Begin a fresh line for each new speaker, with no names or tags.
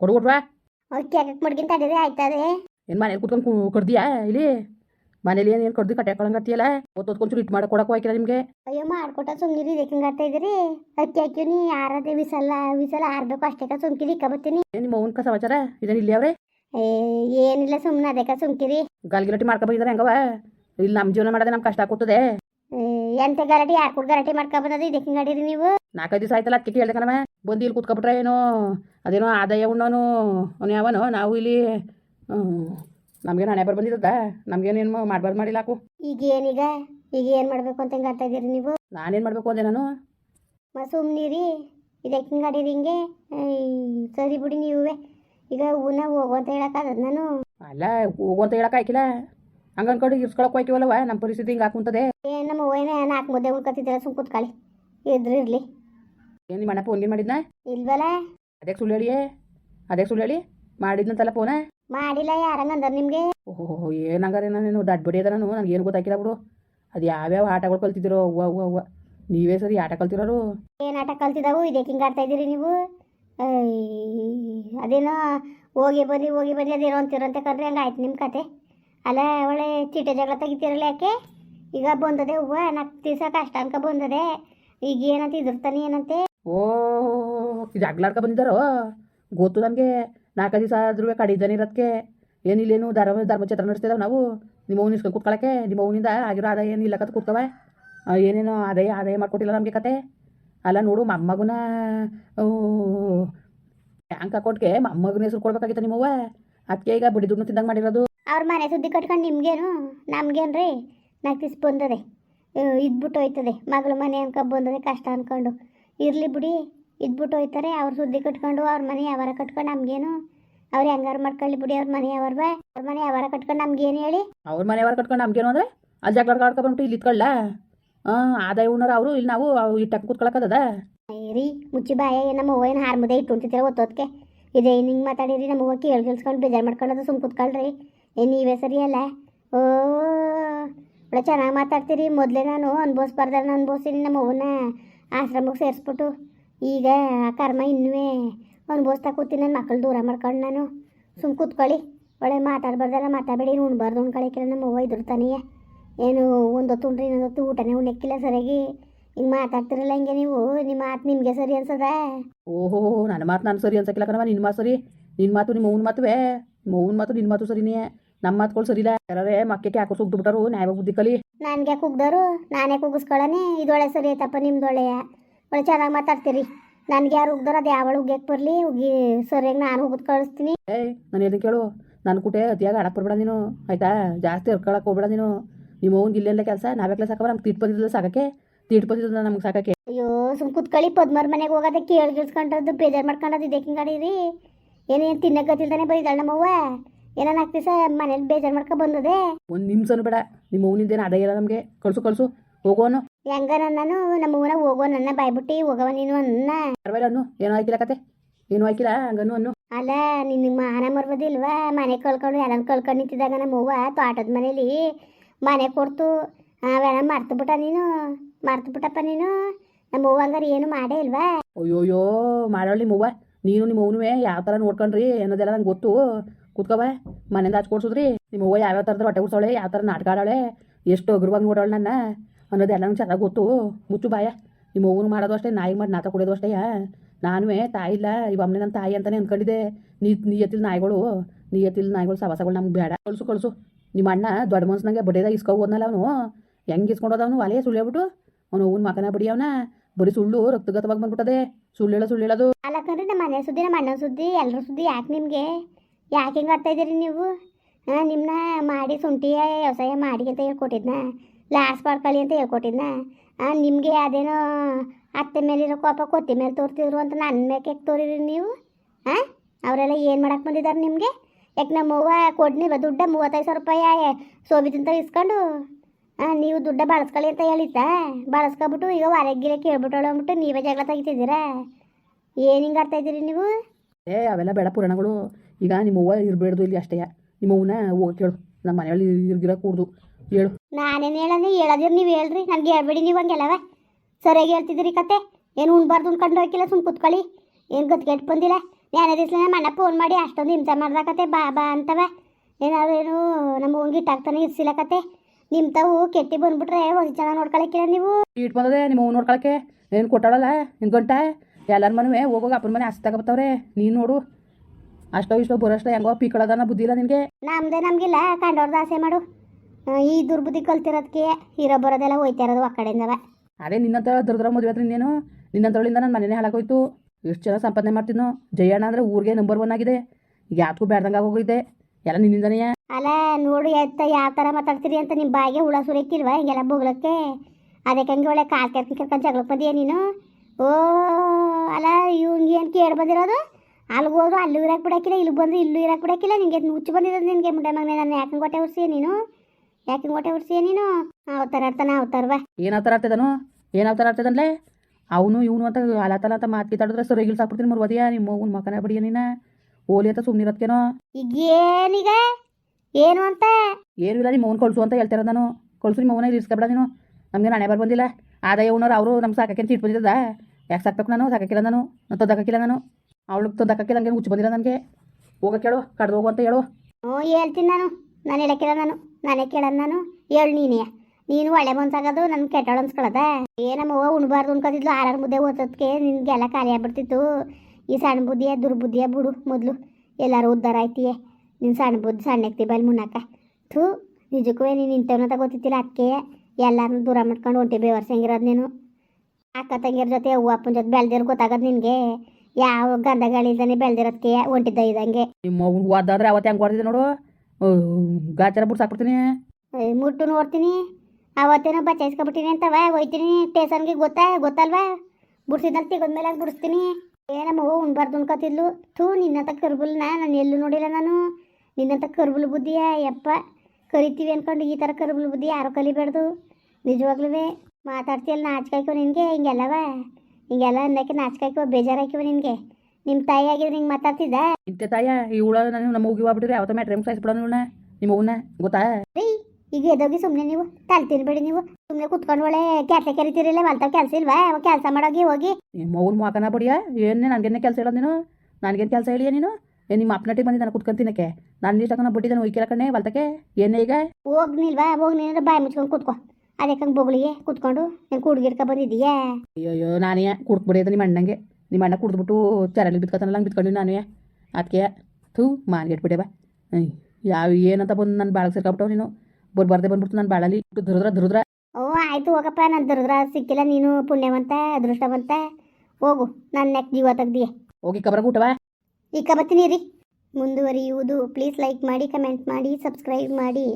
ಕೊಡು ಕೊಟ್ವಾ.
ಅವ್ರು ಕೇಕಕ್ಕೆ ಮಡ್ಗಿನ ತಡೀರಿ ಆಯ್ತದೆ?
ಏನು ಮನೇಲಿ ಕುತ್ಕೊಂಡು ಕಡ್ದಿಯಾ ಇಲ್ಲಿ? ಮನೇಲಿ ಏನು ಏನು ಕಡ್ದು ಕಟ್ಟೆ ಹಾಕೊಳಂಗತ್ತಿಯಲ್ಲ ಒತ್ತೊತ್ಕೊಂಚೂರು ಇಟ್ಟು ಮಾಡಕ್ಕೆ ಕೊಡಕ್ಕೆ ಹೋಯ್ಕಿಲ್ಲ ನಿಮಗೆ?
ಅಯ್ಯೋ ಮಾಡ್ಕೊಟ್ಟ ಸುಮ್ನಿರಿ ಇದಕ್ಕೆ ಆಡ್ತಾ ಇದ್ದೀರಿ ಅಕ್ಕಿ ಹಾಕಿವ್ನಿ ಆರದೆ ವಿಸಲ ವಿಸಲ ಆರ್ಬೇಕು ಅಷ್ಟೇ ಸುಮ್ಕಿರಿ ಇಕ್ಕ ಬರ್ತೀನಿ
ನಿಮ್ಮ ಅವನ್ಕ ಸಮಾಚಾರ? ಇದೇನು ಇಲ್ಲಿ ಅವ್ರೆ?
ಏ ಏನಿಲ್ಲ ಸುಮ್ಮನೆ ಅದಕ್ಕೆ ಸುಮ್ಕಿರಿ.
ಗಲ್ಗಿಲಟಿ ಮಾಡ್ಕೊ ಬಂದಿದ್ದಾರೆ ಹೆಂಗವ ಇಲ್ಲಿ ನಮ್ಮ ಜೀವನ ಮಾಡೋದೇ ನಮ್ ಕಷ್ಟ ಆಗ್ತದೆ
ಏ, ಎಂತ ಗಲಾಟಿ? ಯಾರು ಕೂಡ ಗಲಾಟಿ ಮಾಡ್ಕೊಬಂದದ ಇದಕ್ಕೆ ಹಿಂಗಾಡಿರಿ ನೀವು.
ನಾಲ್ಕೈದು ದಿವಸ ಆಯ್ತಲ್ಲ ಅದಕ್ಕೆ ಹೇಳ್ದೆ ಕಣವ ಬಂದು ಇಲ್ಲಿ ಕೂತ್ಕೊಬಿಟ್ರೆ ಏನೋ ಅದೇನೋ ಆದಾಯ ಉಣ್ಣೋನು ಅವನು ಯಾವನೋ ನಾವು ಇಲ್ಲಿ ನಮ್ಗೇನು ಹಣೆ ಬರ್ ಬಂದಿದ್ದದ? ನಮಗೇನೇನು ಮಾಡ್ಬಾರ್ದು ಮಾಡಿಲ್ಲ ಹಾಕು
ಈಗ ಏನೀಗ? ಈಗ ಏನು ಮಾಡಬೇಕು ಅಂತ ಹಿಂಗೆ ಅಂತ ಇದ್ದೀರಿ ನೀವು?
ನಾನೇನು ಮಾಡಬೇಕು ಅಂದೆ ನಾನು?
ಮ ನೀರಿ ಇದಕ್ಕೆ ಹಿಂಗಾಡಿರಿ ಹಿಂಗೆ. ಸರಿ ಬಿಡಿ ನೀವೇ. ಈಗ ಹೂನ ಹೋಗು ಅಂತ ಹೇಳಕ್ಕಾಗದ ನಾನು.
ಅಲ್ಲ ಹೋಗು ಅಂತ ಹೇಳಕ್ಕೆ ಆಯ್ಕಿಲ್ಲ. ಹಂಗೆ ಅನ್ಕೊಂಡು ಇರ್ಸ್ಕೊಳಕ್ ಹೋಯ್ಕಿವಲ್ಲವ ನಮ್ಮ ಪರಿಸ್ಥಿತಿ ಹಿಂಗೆ ಹಾಕುಂತದೆ
ನಮ್ಮ ಓಯ್ನ ನಾಲ್ಕು ಮುದ್ದೆ ಉಳ್ಕೊತಿದ್ದೀರ ಸುಮ್ ಕೂತ್ಕೊಳ್ಳಿ ಇದ್ರು ಇರ್ಲಿ.
ಏನು ನಿಮ್ಮ ಅಣ್ಣ ಫೋನ್ ಮಾಡಿದ್ನ?
ಇಲ್ವಲ್ಲ
ಅದೇ ಸುಳ್ಳು ಹೇಳಿಯೇ ಅದೇ ಸುಳ್ಳು ಹೇಳಿ? ಮಾಡಿದ್ನಂತಲ್ಲ ಫೋನ?
ಮಾಡಿಲ್ಲ ಯಾರಂಗ ನಿಮ್ಗೆ?
ಓಹೋ ಏನಂಗಾರೆ ನಾನು ದಡ್ಡ ಬಡಿ ಅದ ನಾನು ನನಗೆ ಏನು ಗೊತ್ತಾಗಿಲ್ಲ ಬಿಡು. ಅದು ಯಾವ್ಯಾವ ಆಟಗಳು ಕಲ್ತಿದ್ದೀರೋ ಅವ್ವ ಅವ್ವ ಅವ್ವ. ನೀವೇ ಸರಿ ಆಟ ಕಲ್ತಿರೋರು.
ಏನು ಆಟ ಕಲ್ತಿದ್ದಾವು ಇದಕ್ಕೆ ಹಿಂಗೆ ಆಡ್ತಾ ಇದ್ದೀರಿ ನೀವು? ಅದೇನೋ ಹೋಗಿ ಬನ್ನಿ ಹೋಗಿ ಬನ್ನಿ ಅದೇನೋ ಅಂತಿರಂತೆ ಕಣ್ರಿ ಹಂಗೆ ಆಯ್ತು ನಿಮ್ಮ ಕತೆ ಅಲ್ಲ ಒಳ್ಳೆ ಚೀಟ ಜಗಳ ತೆಗಿತೀರಲ್ಲ ಯಾಕೆ? ಈಗ ಬಂದದೆ ಹೂವು ನಾಲ್ಕು ದಿವಸ ಕಷ್ಟ ಅನ್ಕ ಬಂದದೆ. ಈಗ ಏನಂತ ಇದ್ರತಾನೆ ಏನಂತೆ?
ಓ ಜಗ್ಲಾಡ್ಕ ಬಂದಿದ್ದಾರೋ? ಗೊತ್ತು ನನಗೆ. ನಾಲ್ಕು ದಿವಸ ಆದ್ರೂ ಕಡಿದಾನೆ ಇರೋದಕ್ಕೆ ಏನಿಲ್ಲೇನು ಧರ್ಮ ಧರ್ಮಛತ್ರ ನಡೆಸ್ತಿದ್ದಾವೆ ನಾವು? ನಿಮ್ಮ ಅವ್ನ ಇಸ್ಕೊಂಡು ಕೂತ್ಕೊಳ್ಳೋಕ್ಕೆ ನಿಮ್ಮ ಅವನಿಂದ ಆಗಿರೋ ಆದಾಯ ಏನು ಇಲ್ಲ ಕತ್ ಕೂತ್ಕವ ಏನೇನೋ ಆದಾಯ ಆದಾಯ ಮಾಡ್ಕೊಟ್ಟಿಲ್ಲ ನಮಗೆ ಕತೆ? ಅಲ್ಲ ನೋಡು, ಮಮ್ಮಗುನ ಬ್ಯಾಂಕ್ ಅಕೌಂಟ್ಗೆ ಮಮ್ಮಗನ ಹೆಸರು ಕೊಡ್ಬೇಕಾಗಿತ್ತು ನಿಮ್ಮವ್ವ ಅದಕ್ಕೆ ಈಗ ಬಡ್ಡಿ ದುಡ್ಡು ತಿಂದಂಗೆ ಮಾಡಿರೋದು.
ಅವ್ರ ಮನೆ ಸುದ್ದಿ ಕಟ್ಕೊಂಡು ನಿಮ್ಗೇನು? ನಮ್ಗೇನ್ರಿ? ನಾಲ್ಕು ದಿವ್ಸ ಬಂದದೆ. ಇದ್ಬಿಟ್ಟು ಹೋಯ್ತದೆ ಮಗಳು ಮನೆ ಅನ್ಕೊ ಬಂದದೆ ಕಷ್ಟ ಅನ್ಕೊಂಡು. ಇರಲಿ ಬಿಡಿ ಇದ್ಬಿಟ್ಟು ಹೋಯ್ತಾರೆ ಅವ್ರ ಸುದ್ದಿ ಕಟ್ಕೊಂಡು ಅವ್ರ ಮನೆ ಯಾವಾರ ಕಟ್ಕೊಂಡು ನಮ್ಗೇನು? ಅವ್ರು ಹೆಂಗಾರು ಮಾಡ್ಕೊಳ್ಳಿ ಬಿಡಿ ಅವ್ರ ಮನೆ ಯಾವಾರ ಅವ್ರ ಮನೆ ಯಾವಾರ ಕಟ್ಕೊಂಡು ನಮ್ಗೇನು ಹೇಳಿ?
ಅವ್ರ ಮನೆಯವ್ರ ಕಟ್ಕೊಂಡು ನಮ್ಗೇನು ಅಂದರೆ? ಅಲ್ಲಿ ಜಗಳ ಕಾಡ್ಕೊಂಡ್ಬಿಟ್ಟು ಇಲ್ಲಿ ಇತ್ಕೊಳ್ಳ ಹಾಂ ಆದಾಯ ಉಣ್ಣೋರು ಅವರು ಇಲ್ಲಿ ನಾವು ಇಟ್ಟಕ್ಕೆ ಕೂತ್ಕೊಳಕ್ಕದ
ರೀ ಮುಚ್ಚಿ ಬಾಯ ನಮ್ಮ ಅವ್ವ ಏನು ಹಾರ್ ಮುದ್ದೆ ಇಟ್ಕೊಂತಿದ್ದೀರ ಒತ್ತೋದಕ್ಕೆ ಇದೇ ಹಿಂಗೆ ಮಾತಾಡಿರಿ ನಮ್ಮ ಅವ್ವ ಕೇಳಿ ಕೇಳಿಸ್ಕೊಂಡು ಬೇಜಾರು ಮಾಡ್ಕೊಳ್ಳೋದು ಸುಮ್ ಕೂತ್ಕೊಳ್ರಿ. ಏ, ನೀವೇ ಸರಿ ಅಲ್ಲ? ಓ, ಒಳ್ಳೆ ಚೆನ್ನಾಗಿ ಮಾತಾಡ್ತೀರಿ. ಮೊದಲೇ ನಾನು ಅನ್ಭವಿಸ್ಬಾರ್ದಾರ ಅನ್ಭವಿಸ್ತೀನಿ ನಮ್ಮ ಅವ್ವನ ಆಶ್ರಮಕ್ಕೆ ಸೇರಿಸ್ಬಿಟ್ಟು. ಈಗ ಕರ್ಮ ಇನ್ನೂ ಅನ್ಭವಿಸ್ತಾ ಕೂತೀನಿ ನನ್ನ ಮಕ್ಕಳು ದೂರ ಮಾಡ್ಕೊಂಡು ನಾನು. ಸುಮ್ ಕೂತ್ಕೊಳ್ಳಿ. ಒಳ್ಳೆ ಮಾತಾಡ್ಬಾರ್ದಲ್ಲ, ಮಾತಾಡಬೇಡಿ ಉಣ್ಬಾರ್ದು ಉಣ್ಕೊಳಕ್ಕಿಲ್ಲ ನಮ್ಮ ಅವ್ವ ಇದ್ರತಾನೆಯೇ ಏನು ಒಂದೊತ್ತು ಉಂಡ್ರಿ ಇನ್ನೊಂದೊತ್ತು ಊಟನೇ ಉಣ್ಣಕ್ಕಿಲ್ಲ ಸರಿಯಾಗಿ. ಹಿಂಗೆ ಮಾತಾಡ್ತಿರಲ್ಲ ಹಿಂಗೆ ನೀವು. ನಿಮ್ಮ ಮಾತು ನಿಮಗೆ ಸರಿ ಅನ್ಸದ?
ಓಹೋ, ನನ್ನ ಮಾತು ನಾನು ಸರಿ ಅನ್ಸಕ್ಕಿಲ್ಲ ಕಣವ ನಿನ್ನ ಮಾತು ಸರಿ. ನಿನ್ನ ಮಾತು ನಿಮ್ಮ ಅವ್ನ ಮಾತುವೆ. ನಿಮ್ಮ ಅವ್ನ ಮಾತು ನಿನ್ನ ಮಾತು ಸರಿನೇ. ನಮ್ಮ ಮಾತುಗಳು ಸರಿ ಯಾರೇ ಮಕ್ಕಕ್ಕೆ ಹಾಕೋ ಸುಗ್ದು ಬಿಟ್ಟರು ನ್ಯಾಯ ಬುದ್ಧಿ ಕಲಿ.
ನನಗೆ ಕುಗ್ದವರು ನಾನೇ ಕುಗ್ಗಿಸ್ಕೊಳ್ಳನೆ ಇದೊಳೆ ಸರಿ ಐತಪ್ಪ ನಿಮ್ದೊಳೆಯ ಒಳ್ಳೆ ಚೆನ್ನಾಗಿ ಮಾತಾಡ್ತೀರಿ. ನನ್ಗೆ ಯಾರು ಉಗ್ದಾರ ಅದು ಯಾವಳು ಉಗ್ಯಕ್ಕೆ ಬರಲಿ ಉಗಿ ಸರಿಯಾಗಿ ನಾನು ಉಗಿದ್ ಕಳಿಸ್ತೀನಿ.
ಏಯ್ ನಾನು ಏನು ಕೇಳು. ನನ್ನ ಕುಟೆ ಅತಿಯಾಗಿ ಆಡಕ್ಕೆ ಬರ್ಬೇಡ ನೀನು. ಆಯ್ತಾ? ಜಾಸ್ತಿ ಹರ್ಕೊಳಕ್ಕೆ ಹೋಗ್ಬೇಡ ನೀನು. ನಿಮ್ಮ ಅವ್ನಿಗೆ ಇಲ್ಲೆಲ್ಲ ಕೆಲಸ ನಾವ್ಯಾಕ್ಲೆ ಸಾಕವ ನಮ್ಗೆ ತಿಟ್ಟು ಬಂದಿದ್ದಲ್ಲ ಸಾಕಕ್ಕೆ. ತಿಟ್ಟು ಬಂದಿದ್ದಲ್ಲ ನಮ್ಗೆ ಸಾಕಕ್ಕೆ.
ಅಯ್ಯೋ ಸುಮ್ ಕುತ್ಕೊಳ್ಳಿ ಪದ್ಮರ್ ಮನೆಗೆ ಹೋಗೋದೆ ಕೇಳಿ ಗಿಳ್ಸ್ಕೊಂಡದ್ದು ಬೇಜಾರು ಮಾಡ್ಕೊಂಡದ್ದು ಇದಕ್ಕೆ ಹಿಂಗಾಡಿರಿ ಏನೇನು ತಿನ್ನಕ್ಕೆ ಗೊತ್ತಿಲ್ದಾನೆ ಬೈದಾಳ ನಮ್ಮವ್ವ. ಏನೋ ಸರ್? ದಿವಸ ಮನೇಲಿ ಬೇಜಾರು ಮಾಡ್ಕೊ ಬಂದದೆ.
ಒಂದ್ ನಿಮಿಷನೂ ಬೇಡ. ನಿಮ್ಮ ಅವ್ನಿಂದೇನು ಅದೇ ಇಲ್ಲ ನಮಗೆ. ಕಳ್ಸು ಕಳ್ಸು. ಹೋಗೋನು
ಹೆಂಗ ನಾನು ನಮ್ಮ ಊನ ಹೋಗೋ ನನ್ನ ಬಾಯ್ಬಿಟ್ಟಿ ಹೋಗವ ನೀನು ಅನ್ನ
ಪರವಾಗಿಲ್ಲ ಅನ್ನು. ಏನೋ ಆಯ್ಕಿಲ್ಲ ಕತೆ. ಏನು ಆಯ್ಕಿಲ್ಲ ಹಂಗನು ಅನ್ನು.
ಅಲ್ಲ ನಿನ್ನ ಮಾನ ಮರ್ಬೋದಿಲ್ವಾ ಮನೆ ಕಳ್ಕೊಂಡು ಎಲ್ಲ ಕಳ್ಕೊಂಡು ನಿಂತಿದ್ದಾಗ ನಮ್ಮ ಅವ್ವ ತೋಟದ ಮನೇಲಿ ಮನೆ ಕೊಡ್ತು. ಅವೆಲ್ಲ ಮರ್ತು ಬಿಟ್ಟ ನೀನು. ಮರ್ತು ಬಿಟ್ಟಪ್ಪ ನೀನು. ನಮ್ಮ ಅವ್ವ ಹಂಗಾರೆ ಏನು ಮಾಡೇ ಇಲ್ವಾ?
ಅಯ್ಯೋಯ್ಯೋ ಮಾಡೋಳು ನಿಮ್ಮ ಅವ್ವ. ನೀನು ನಿಮ್ಮ ಹೂನುವೆ ಯಾವ ಥರ ನೋಡ್ಕೊಂಡ್ರಿ ಅನ್ನೋದೆಲ್ಲ ನಂಗೆ ಗೊತ್ತು. ಕೂತ್ಕವ ಮನೆಯಿಂದ ಹಚ್ಕೊಡ್ಸಿದ್ರಿ ನಿಮ್ಮ ಅವ್ವ ಯಾವ್ಯಾವ ಥರದ ಹೊಟ್ಟೆ ಉಡ್ಸೋಳೆ ಯಾವ ಥರ ನಾಟಕ ಆಡೋಳೆ, ಎಷ್ಟು ಅಗ್ರವಾಗಿ ನೋಡೋಳು ನನ್ನ. ಅನ್ನೋದೆಲ್ಲ ನಂಗೆ ಚೆನ್ನಾಗಿ ಗೊತ್ತು. ಮುಚ್ಚು ಬಾಯ. ನಿಮ್ಮ ಅವ್ವನು ಮಾಡೋದು ಅಷ್ಟೇ, ನಾಯಿ ಮಾಡಿ ನಾಟಕ ಕುಡಿಯೋದು ಅಷ್ಟೇ. ನಾನುವೇ ತಾಯಿ ಇಲ್ಲ ಒಮ್ಮೆ ನನ್ನ ತಾಯಿ ಅಂತಲೇ ಅಂದ್ಕೊಂಡಿದ್ದೆ ನೀ ನೀಯತ್ತಿಲ್ ನಾಯಿಗಳು, ನೀ ಎತ್ತಿಲ್ ನಾಯಿಗಳು ಸವಾಸಗಳು ನಮ್ಗೆ ಬೇಡ. ಕಳ್ಸು ಕಳ್ಸು. ನಿಮ್ಮ ಅಣ್ಣ ದೊಡ್ಡ ಮನ್ಸನಾಗೆ ಬಡ್ಡಿದಾಗ ಇಸ್ಕೋಬೋದ್ನಲ್ಲ ಅವನು. ಹೆಂಗೆ ಇಸ್ಕೊಂಡೋದ ಅವನು? ಅಲೇ ಸುಳ್ಳು ಹೇಳ್ಬಿಟ್ಟು. ಅವನು ಅವ್ನ ಮಕನ ಬಡಿ ಅವನ. ಬರೀ ಸುಳ್ಳು ರಕ್ತಗತವಾಗಿ ಬಂದ್ಬಿಟ್ಟದೆ. ಸುಳ್ಳು ಸುಳ್ಳೇಳೋದು ಸುಳ್ಳು ಹೇಳೋದು.
ಅಲ್ಲಕ್ಕಂದ್ರೆ ನಮ್ಮ ಮನೆ ಸುದ್ದಿ, ನಮ್ಮ ಅಣ್ಣನ ಸುದ್ದಿ ಎಲ್ಲರ ಸುದ್ದಿ ಯಾಕೆ ನಿಮಗೆ? ಯಾಕೆ ಹಿಂಗೆ ಆಡ್ತಾ ಇದ್ದೀರಿ ನೀವು? ಹಾಂ ನಿಮ್ಮನ್ನ ಮಾಡಿ ಸುಂಟಿಯ ವ್ಯವಸಾಯ ಮಾಡಿ ಅಂತ ಹೇಳ್ಕೊಟ್ಟಿದ್ನ ಲಾಸ್ ಮಾಡ್ಕೊಳ್ಳಿ ಅಂತ ಹೇಳ್ಕೊಟ್ಟಿದ್ನ. ಹಾಂ ನಿಮಗೆ ಅದೇನೋ ಅತ್ತೆ ಮೇಲಿರೋ ಕೋಪ ಕೊತ್ತಿ ಮೇಲೆ ತೋರ್ತಿದ್ರು ಅಂತ ನನ್ನ ಮೇಲೆ ತೋರಿರಿ ನೀವು. ಹಾಂ ಅವರೆಲ್ಲ ಏನು ಮಾಡಕ್ಕೆ ಬಂದಿದ್ದಾರೆ ನಿಮಗೆ? ಯಾಕೆ ನಮ್ಮ ಅವ್ವ ಕೊಡ್ನಿ ದುಡ್ಡ ಮೂವತ್ತೈದು ಸಾವಿರ ರೂಪಾಯಿ ಸೋಬಿದಂತ ಇಸ್ಕೊಂಡು. ಹಾಂ ನೀವು ದುಡ್ಡ ಬಳಸ್ಕೊಳ್ಳಿ ಅಂತ ಹೇಳಿತ್ತಾ ಬಳಸ್ಕೊಬಿಟ್ಟು ಈಗ ಹೊರಗಿರೆ ಕೇಳ್ಬಿಟ್ಟಳು ಅಂದ್ಬಿಟ್ಟು ನೀವೇ ಜಗಳ ತೆಗಿತಿದ್ದೀರಾ? ಏನು ಹಿಂಗೆ ಆಡ್ತಾ ಇದ್ದೀರಿ ನೀವು?
ಏ, ಅವೆಲ್ಲ ಬೇಡ ಪುರಾಣಗಳು. ಈಗ ನಿಮ್ಮವ್ವ ಇರಬೇಡ್ದು ಇಲ್ಲಿ ಅಷ್ಟೇ. ನಿಮ್ಮ ಅವ್ವನ ಹೋಗಿ ಕೇಳು. ನಮ್ಮ ಮನೆಯಲ್ಲಿ ಇರ್ಗಿರ ಕೂಡ್ದು. ಹೇಳು.
ನಾನೇನು ಹೇಳಂದ್ರೆ ಹೇಳೋದಿರ್ ನೀವು ಹೇಳ್ರಿ. ನನಗೆ ಹೇಳ್ಬೇಡಿ ನೀವು ಹಂಗೆಲ್ಲವ? ಸರಿಯಾಗಿ ಹೇಳ್ತಿದ್ರಿ ಕತೆ? ಏನು ಉಣ್ಬಾರ್ದು ಉಣ್ಕೊಂಡು ಹೋಗಿಲ್ಲ ಸುಮ್ ಕುತ್ಕೊಳ್ಳಿ. ಏನು ಗತ್ಗೆಟ್ ಬಂದಿಲ್ಲ? ಏನೇ ದಿವಸ ನಮ್ಮ ಅಣ್ಣ ಫೋನ್ ಮಾಡಿ ಅಷ್ಟೊಂದು ಹಿಂಸೆ ಕತೆ. ಬಾ ಬಾ ಅಂತವ. ಏನಾದ್ರು ನಮ್ಮ ಹೋಗಿ ಇಟ್ಟಾಗ್ತಾನೆ ಕತೆ. ನಿಮ್ಮ ತಾವು ಕೆಟ್ಟಿ ಬಂದ್ಬಿಟ್ರೆ ಒಂದು ಜನ ನೋಡ್ಕೊಳಕ್ಕಿಲ್ಲ ನೀವು?
ಇಟ್ ಬಂದದೆ ನಿಮ್ಮ ನೋಡ್ಕೊಳಕ್ಕೆ. ಏನು ಕೊಟ್ಟಾಳಲ್ಲ? ನಿನ್ ಗಂಟ? ಎಲ್ಲರ ಮನೆ ಹೋಗೋಗ ಅಪ್ಪನ ಮನೆ ಆಸ್ತಿ ತಗೊಬತ್ತವ್ರೆ ನೀನು ನೋಡು. ಅಷ್ಟೋ ಇಷ್ಟೋ ಬರೋಷ್ಟ ಹೆಂಗೋ ಪೀಕಳದನ ಬುದ್ಧಿ ಇಲ್ಲ ನಿನಗೆ?
ನಮ್ದೇ ನಮಗಿಲ್ಲ ಕಂಡವ್ರದ್ದು ಆಸೆ ಮಾಡು. ಈ ದುರ್ಬುದ್ಧಿ ಕಲ್ತಿರೋದಕ್ಕೆ ಇರೋ ಬರೋದೆಲ್ಲ ಹೋಯ್ತಾ ಇರೋದು ಆ ಕಡೆಯಿಂದವ.
ಅದೇ ನಿನ್ನಂತ ದುರ್ದ್ರ ಮದುವೆ ಆದ್ರೆ ಇನ್ನೇನು? ನಿನ್ನಂತರಳಿಂದ ನನ್ನ ಮನೆನೇ ಹಾಳಾಗೋಯ್ತು. ಎಷ್ಟು ಚೆನ್ನಾಗಿ ಸಂಪಾದನೆ ಮಾಡ್ತೀನಿ? ಜಯಣ್ಣ ಅಂದ್ರೆ ಊರಿಗೆ ನಂಬರ್ ಒನ್ ಆಗಿದೆ. ಈಗ ಯಾತಕ್ಕೂ ಬೇಡ್ದಂಗೆ ಆಗೋಗಿದೆ ಎಲ್ಲ ನಿನ್ನಿಂದನೇ.
ಅಲ್ಲ ನೋಡು ಎತ್ತ ಯಾವ ಥರ ಮಾತಾಡ್ತೀರಿ ಅಂತ ನಿಮ್ಮ ಬಾಯಿಗೆ ಹುಳ ಸುರಿಯಕ್ಕಿಲ್ವಾ ಹಿಂಗೆಲ್ಲ ಬೊಗಳಕ್ಕೆ ಅದಕ್ಕೆ ಹಂಗೆ ಒಳ್ಳೆ ಕಾಲ್ ಕೆರ್ಕಿ ಕರ್ಕೊಂಡು ಜಗಳಕ್ಕೆ ಬಂದಿಯಾ ನೀನು? ಓ ಅಲ್ಲ ಇವ್ನಿಗೆ ಏನು ಕೇಳಿ ಬಂದಿರೋದು? ಅಲ್ಲಿಗೆ ಹೋದ್ರು ಅಲ್ಲೂ ಇರಕ್ಕೆ ಬಿಡಕ್ಕಿಲ್ಲ ಇಲ್ಲಿ ಬಂದು ಇಲ್ಲೂ ಇರಕ್ಕೆ ಬಿಡಕ್ಕಿಲ್ಲ. ನಿನಗೆ ಹುಚ್ಚು ಬಂದಿರೋದು ನಿನಗೆ ಮುಂಡೆ ಮಗನೇ ನಾನು ಯಾಕೆ ಗೊಟ್ಟೆ ಉರ್ಸಿಯ ನೀನು? ಯಾಕೆ ಗೊಟ್ಟೆ ಉರ್ಸಿಯ ನೀನು? ಅವತಾರ ಆಡ್ತಾನೆ ಥರ
ಏನಾವ್ತಾರ ಆಡ್ತಿದ್ದಾನು? ಥರ ಆಡ್ತಿದ್ದಾನಲೇ? ಅವನು ಇವನು ಅಂತ ಅಲತಲ ಅಂತ ಮಾತು ಕಿತ್ತಾಡಿದ್ರೆ ಸರ್ ಈಗಿಲ್ ಸಾಕ್ಬಿಡ್ತೀನಿ ಮರ್ವದಿಯಾ ನಿಮ್ಮ ಮಗನ ಮಕನ ಬಿಡಿಯ ನೀನು? ಓಲಿ ಅಂತ ಸುಮ್ಮನಿರತ್ಕೇನೋ
ಈಗ ಏನೀಗ ಏನು ಅಂತ?
ಏನು ಇಲ್ಲ ನಿಮ್ಮ ಮಗನ ಕಳ್ಸು ಅಂತ ಹೇಳ್ತಿರೋ ನಾನು. ಕಳ್ಸು ನಿಮ್ಮ ಮಗನ ಇರಿಸ್ಕೊಬೇಡ ನೀನು. ನಮಗೆ ನಾಳೆ ಬರ ಬಂದಿಲ್ಲ. ಆದಾಯ ಓನರ್ ಅವರು ನಮ್ಗೆ ಸಾಕಕ್ಕೆ ಅಂತ ಇಟ್ಟು ಯಾಕೆ ಸಾಕ್ಬೇಕು ನಾನು? ಸಾಕಿಲ್ಲ ನಾನು. ನಾನು ತೊದಕಿಲ್ಲ ನಾನು. ಅವಳಿಗೆ ತೊದಕ್ಕಿಲ್ಲ ನನಗೆ ಹುಚ್ಚು ಬಂದಿಲ್ಲ ನನಗೆ. ಹೋಗಕ್ಕೆ ಕೇಳು, ಕಡ್ದು ಹೋಗು ಅಂತ ಹೇಳು.
ಹ್ಞೂ, ಹೇಳ್ತೀನಿ ನಾನು. ನಾನು ಹೇಳಕ್ಕಿಲ್ಲ ನಾನು. ನಾನೇ ಕೇಳ ನಾನು. ಹೇಳು ನೀನೇ. ನೀನು ಒಳ್ಳೆ ಮನ್ಸಾಗೋದು ನನ್ನ ಕೆಟ್ಟವಳು ಅನ್ಸ್ಕೊಳದ? ಏನಮ್ಮವ್ವ ಉಣ್ಬಾರ್ದು ಅನ್ಕೊತಿದ್ಲು. ಆರಾರು ಮುದ್ದೆ ಓದೋದಕ್ಕೆ ನಿನಗೆಲ್ಲ ಖಾಲಿ ಆಗ್ಬಿಡ್ತಿತ್ತು. ಈ ಸಣ್ಣ ಬುದ್ಧಿಯ ದುರ್ಬುದ್ಧಿಯ ಬಿಡು ಮೊದಲು. ಎಲ್ಲರೂ ಉದ್ದಾರ ಐತಿಯೇ ನಿನ್ನ ಸಣ್ಣ ಬುದ್ಧಿ ಸಣ್ಣಕ್ತಿ ಬಲ್ ಮುನ್ನಕ. ಥೂ, ನಿಜಕ್ಕೂ ನೀನು ಇಂಥವ್ನಂತ ಗೊತ್ತಿತ್ತಿಲ್ಲ ಅದಕ್ಕೆ ಎಲ್ಲರನ್ನೂ ದೂರ ಮಾಡ್ಕೊಂಡು ಹೊಂಟಿ ಬೇವರ್ಸಂಗಿರೋದು ನೀನು. ಅಕ್ಕ ತಂಗಿಯರ ಜೊತೆ, ಅವ್ವ ಅಪ್ಪನ ಜೊತೆ ಬೆಳೆದಿರೋ ಗೊತ್ತಾಗೋದು ನಿನಗೆ? ಯಾವ ಗಂಧಗಳಿಲ್ದಾನೆ ಬೆಳೆದಿರತ್ತೆ ಹೊಂಟಿದ್ದ ಇದಂಗೆ.
ನಿಮ್ಮ ಅವ್ನು ಅವತ್ತೆ ಹೆಂಗೆ ಕೊಡ್ತಿದ್ದೆ ನೋಡು. ಗಾಚಾರ
ಏ, ಮುಟ್ಟು ನೋಡ್ತೀನಿ. ಅವತ್ತೇನೋ ಬಚಾಯಿಸ್ಕೊಬಿಟ್ಟಿನಿ ಅಂತವ ಒಯ್ತೀನಿ. ಟೇಷನ್ಗೆ ಗೊತ್ತಾ? ಗೊತ್ತಲ್ವಾ? ಬಿಡ್ಸಿದ್ನಲ್ಲಿ ತೆಗೆದ್ಮೇಲೆ ಹಂಗೆ ಬಿಡಿಸ್ತೀನಿ. ಏನಮ್ಮ ಹೋ ಉಣ್ಬಾರ್ದು ಅನ್ಕೋತಿದ್ಲು. ಥೂ ನಿನ್ನಂತ ಕರ್ಬುಲ್ನ ನಾನು ಎಲ್ಲೂ ನೋಡಿಲ್ಲ ನಾನು. ನಿನ್ನಂತ ಕರ್ಬುಲ್ ಬುದ್ಧಿಯ ಯಪ್ಪ. ಕರಿತೀವಿ ಅನ್ಕೊಂಡು ಈ ಥರ ಕರ್ಬುಲ್ ಬುದ್ಧಿ ಯಾರು ಕಲಿಬಾರ್ದು ನಿಜವಾಗ್ಲೂ ಮಾತಾಡ್ತೀಯಲ್ಲ ನಾಚ್ಕಾಯ್ಕೋ ನಿನಗೆ ಹಿಂಗೆಲ್ಲವ? ಹಿಂಗೆಲ್ಲ ಅನ್ನಕ್ಕೆ ನಾಚ್ಕಾಯ್ಕೋ ಬೇಜಾರಾಯ್ಕೋ ನಿನಗೆ. ನಿಮ್ಮ ತಾಯಿ ಆಗಿದ್ರೆ ಹಿಂಗೆ ಮಾತಾಡ್ತಿದ್ದ?
ಇಂಥ ತಾಯ ಈ ಹುಳ ನಾನು ನಮ್ಮ ಹೋಗಿ ಹೋಗ್ಬಿಟ್ಟಿದ್ರೆ ಯಾವತ್ತೋ ಮ್ಯಾಟ್ರೆ ಸಾಯಿಸ್ಬಿಡೋಣ ಇವಳನ್ನ ನಿಮ್ಮ ಅವ್ನ ಗೊತ್ತಾ?
ರೀ ಈಗ ಎದೋಗಿ ಸುಮ್ಮನೆ ನೀವು ತಲ್ತಿರ್ಬೇಡಿ ನೀವು ಸುಮ್ಮನೆ ಕುತ್ಕೊಂಡು ಒಳ್ಳೆ ಕೆಲಸ ಕರಿತೀರಿಲ್ಲ ಮಲ್ತ ಕೆಲಸ ಇಲ್ವಾ? ಕೆಲಸ ಮಾಡೋಗಿ ಹೋಗಿ.
ನಿಮ್ಮ ಅವ್ನ ಮಾಕನ ಬಿಡಿಯ ಏನೇ ನನಗೇನೆ ಕೆಲಸ ಹೇಳೋದು ನೀನು? ನನಗೇನು ಕೆಲಸ ಹೇಳಿಯ ನೀನು? ಏನು ನಿಮ್ಮ ಅಪ್ಪನಟ್ಟಿಗೆ ಬಂದಿದ್ದಾನೆ ಕುತ್ಕೊಂಡು ತಿನ್ನಕ್ಕೆ. ನಾನು ಇಷ್ಟಕ್ಕೆ ಬಿಟ್ಟಿದ್ದಾನೆ ಒಯ್ಕಿಲ್ಲ ಕಣ್ಣೆ ಬಲ್ತಕ್ಕೆ ಏನೇ ಈಗ?
ಹೋಗ್ನಿಲ್ವಾ ಹೋಗಿ ನೀನು ಬಾಯಿ ಮುಚ್ಕೊಂಡು ಕುತ್ಕೋ. ಅದಕ್ಕೆ ಬೊಗಳಿಗೆ ಕುತ್ಕೊಂಡು ಏನು ಕುಡ್ಗಿಡ್ಕ ಬಂದಿದ್ದೀಯಾ?
ಅಯ್ಯೋ ನಾನೇ ಕುಡ್ಕ್ಬಿಡಿ ಅದು ನಿಮ್ಮ ಅಣ್ಣಂಗೆ. ನಿಮ್ಮ ಅಣ್ಣ ಕುಡ್ದ್ಬಿಟ್ಟು ಚರಲ್ಲಿ ಬಿತ್ಕೊತಾನಲ್ಲ ಹಂಗೆ ಬಿತ್ಕೊಂಡು ನಾನೇ. ಅದಕ್ಕೆ ಥೂ ಬಾ. ಹ್ಞೂ ಯಾವ ಏನಂತ ಬಂದು ನಾನು ಬಾಳಗೆ ಸೇರ್ಕೊಬಿಟ್ಟವು ನೀನು. ಬರ್ಬಾರ್ದೆ ಬಂದ್ಬಿಡ್ತು ನಾನು ಬಾಳಲ್ಲಿ. ದುರುದ್ರ ದುರುದ್ರ
ಓ ಆಯ್ತು ಹೋಗಪ್ಪ ನನ್ನ ದುರ್ದ್ರ ಸಿಕ್ಕಿಲ್ಲ ನೀನು ಪುಣ್ಯವಂತ ಅದೃಷ್ಟವಂತ. ಹೋಗು ನನ್ನ ನೆಕ್ ಜೀವ ತೆಗ್ದಿಯೇ.
ಹೋಗಿ ಕಬರ ಊಟವಾ
ಈಗ ಬರ್ತೀನಿ ರೀ. ಮುಂದುವರಿಯುವುದು ಪ್ಲೀಸ್ ಲೈಕ್ ಮಾಡಿ ಕಮೆಂಟ್ ಮಾಡಿ ಸಬ್ಸ್ಕ್ರೈಬ್ ಮಾಡಿ.